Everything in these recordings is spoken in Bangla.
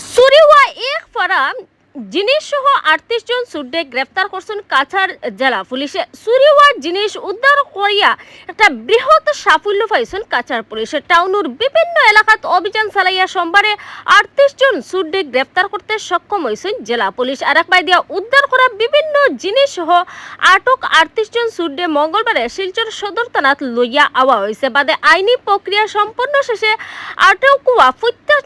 সুরিওয়া এক ফারা জিনিস সহ আটত্রিশ জন সুডে গ্রেফতার করছেন কাছাড় জেলা পুলিশে। সুরিওয়ার জিনিস উদ্ধার করিয়া একটা বৃহৎ সাফল্য পাইছেন কাছাড় পুলিশে। টাউনের বিভিন্ন এলাকাত অভিযান চালাইয়া সোমবারে আটত্রিশ জন সুডে গ্রেফতার করতে সক্ষম হয়েছেন জেলা পুলিশ। আর এক দিয়া, উদ্ধার করা বিভিন্ন জিনিস সহ আটক আটত্রিশ জন সুডে মঙ্গলবারে শিলচর সদর থানাত লইয়া আওয়া হয়েছে বাদে আইনি প্রক্রিয়া সম্পন্ন শেষে আটক হওয়া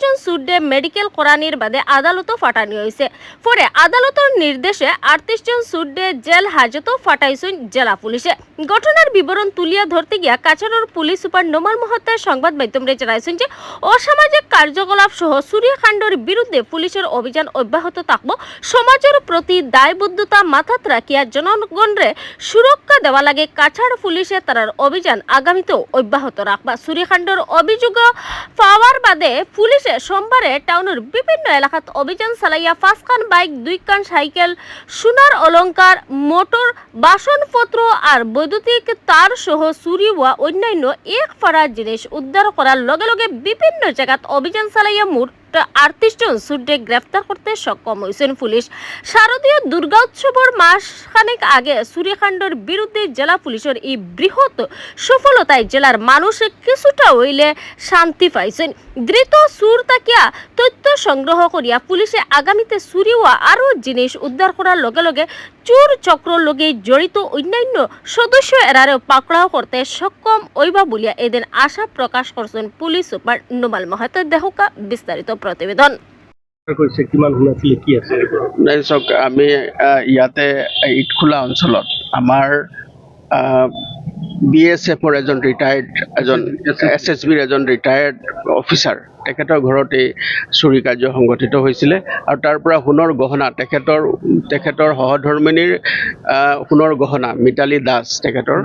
জন সুডে মেডিকেল করানির বাদে আদালতও ফাটানি হয়েছে পরে আদালতের নির্দেশে আটত্রিশ জন সুডে জেল হাজতও ফাটাইছেন জেলা পুলিশে। ঘটনার বিবরণ তুলিয়া ধরতে গিয়া কাছাড়ের পুলিশ সুপার নোমাল মহত্তায় সংবাদ মাধ্যমে জানাইছেন যে, অসামাজিক কার্যকলাপ সহ সূর্যকাণ্ডের বিরুদ্ধে পুলিশের অভিযান অব্যাহত থাকব। সমাজের প্রতি দায়বদ্ধতা মাথাত রাখিয়া জনগণরে সুরক্ষা দেওয়া লাগে। কাছাড় পুলিশে তারার অভিযান আগামীতেও অব্যাহত রাখবা। সূর্যকাণ্ডের অভিযোগ পাওয়ার বাদে পুলিশে সোমবারে টাউনের বিভিন্ন এলাকাত অভিযান চালাইয়া পাঁচখান বাইক, দুইখান সাইকেল, সোনার অলঙ্কার মোটর, বাসনপত্র আর বৈদ্যুতিক তার সহ চুরি হওয়া অন্যান্য এক ফারা জিনিস উদ্ধার করার লগে লগে বিভিন্ন জায়গাত অভিযান চালাইয়া মোট আটত্রিশ জন সুডে গ্রেফতার করতে সক্ষম হয়েছেন পুলিশ। শারদীয় দুর্গা উৎসবের মাসখানেক আগে সূর্যকাণ্ডের বিরুদ্ধে জেলা পুলিশের এই বৃহৎ সফলতায় জেলার মানুষ কিছুটা হইলে শান্তি পাইছেন। দ্রুত সুর তাকিয়া তথ্য সংগ্রহ করিয়া পুলিশে আগামীতে চুরিওয়া আরও জিনিস উদ্ধার করার লগে লগে চোর চক্র লগে জড়িত অন্যান্য সদস্য এরারেও পাকড়াও করতে সক্ষম হইবা বলিয়া এদিন আশা প্রকাশ করছেন পুলিশ সুপার নোমাল মহাতো দেহকা বিস্তারিত নাই চাওক আমি ইয়াতে ইটখোলা অঞ্চলত আমাৰ বি এছ এফৰ এজন ৰিটায়াৰ্ড এজন এছ এছ বিৰ এজন ৰিটায়াৰ্ড অফিচাৰ তেখেতৰ ঘৰত এই চুৰি কাৰ্য সংঘটিত হৈছিলে আৰু তাৰ পৰা সোণৰ গহনা তেখেতৰ তেখেতৰ সহধৰ্মিনীৰ সোণৰ গহনা মিতালী দাস তেখেতৰ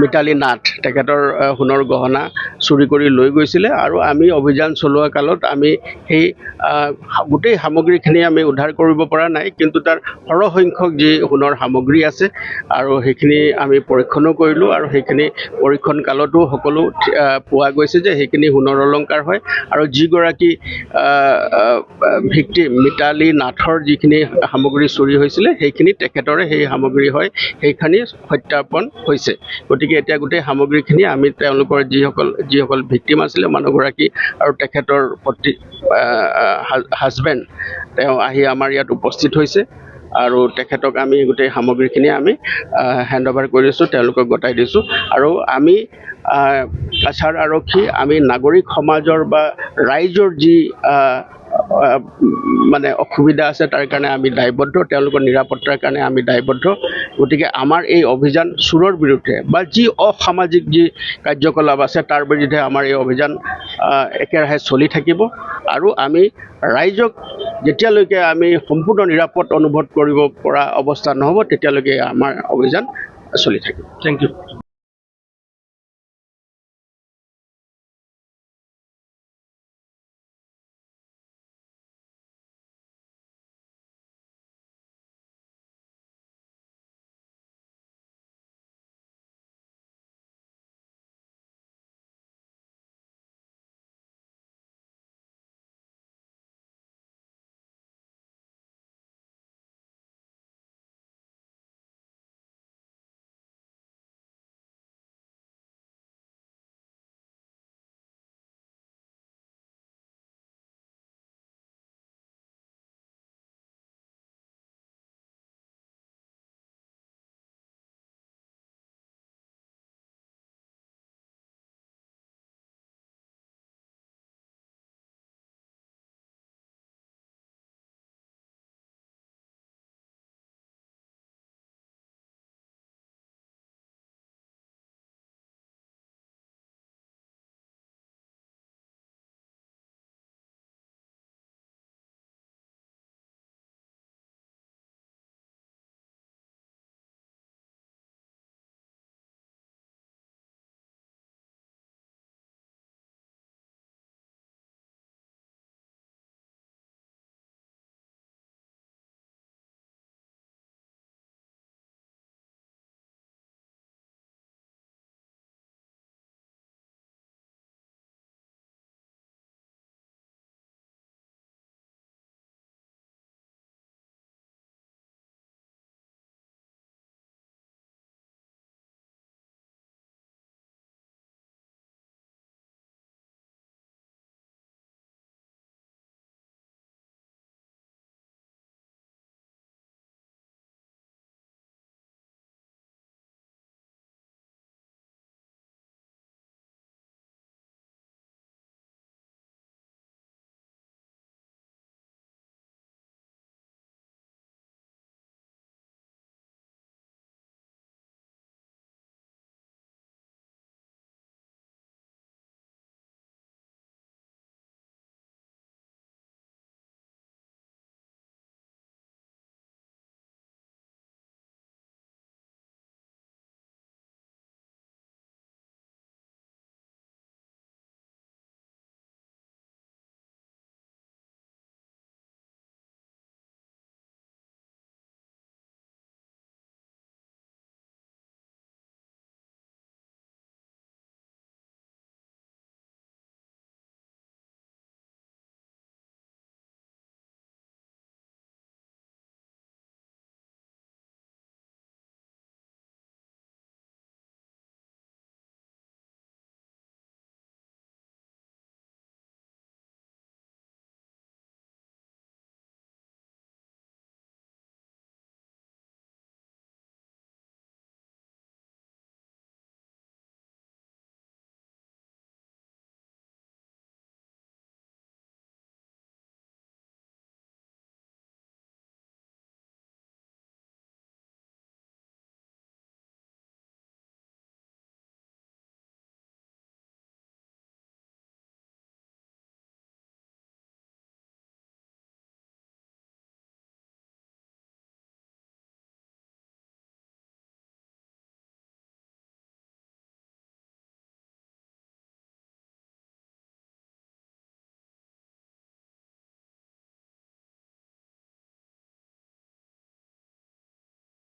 মিতালী নাথ তেখেতৰ সোণৰ গহনা চুৰি কৰি লৈ গৈছিলে আৰু আমি অভিযান চলোৱা কালত আমি সেই গোটেই সামগ্ৰীখিনি আমি উদ্ধাৰ কৰিব পৰা নাই কিন্তু তাৰ সৰহসংখ্যক যি সোণৰ সামগ্ৰী আছে আৰু সেইখিনি আমি পৰীক্ষণো কৰিলোঁ আৰু সেইখিনি পৰীক্ষণ কালতো সকলো পোৱা গৈছে যে সেইখিনি সোণৰ অলংকাৰ হয় আৰু যিগৰাকী ভিক্টিম মিতালী নাথৰ যিখিনি সামগ্ৰী চুৰি হৈছিলে, সেইখিনি তেখেতৰে সেই সামগ্ৰী হয়, সেইখিনি সত্যাপন হৈছে। গতিকে এতিয়া গোটেই সামগ্ৰীখিনি আমি তেওঁলোকৰ যিসকল যিসকল ভিক্টিম আছিলে, মানুহগৰাকী আৰু তেখেতৰ পত্নী হাজবেণ্ড, তেওঁ আহি আমাৰ ইয়াত উপস্থিত হৈছে। আৰু তেখেতক আমি গোটেই সামগ্ৰীখিনি আমি হেণ্ড অভাৰ কৰিছোঁ তেওঁলোকক গতাই দিছোঁ। আৰু আমি কাছাৰ আৰক্ষী আমি নাগৰিক সমাজৰ বা ৰাইজৰ যি মানে অসুবিধা আছে তাৰ কাৰণে আমি দায়বদ্ধ, তেওঁলোকৰ নিৰাপত্তাৰ কাৰণে আমি দায়বদ্ধ। গতিকে আমাৰ এই অভিযান চোৰৰ বিৰুদ্ধে বা যি অসামাজিক যি কাৰ্যকলাপ আছে, তাৰ বিৰুদ্ধে আমাৰ এই অভিযান একেৰাহে চলি থাকিব। আৰু আমি ৰাইজক যেতিয়ালৈকে আমি সম্পূৰ্ণ নিৰাপদ অনুভৱ কৰিব পৰা অৱস্থা নহ'ব, তেতিয়ালৈকে আমাৰ অভিযান চলি থাকিব। Thank you